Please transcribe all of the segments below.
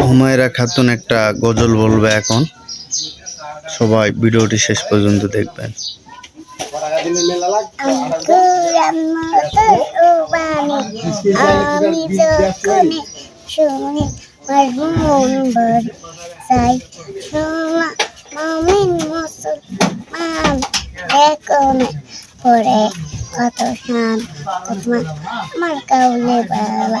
হুমায়রা খাতুন একটা গজল বলবে এখন সবাই ভিডিওটি শেষ পর্যন্ত দেখবেন মন কত শান আমার কাউলে বেলা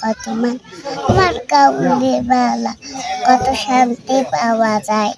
কত মান আমার কাউরে বেলা কত শান্তি পাওয়া যায়।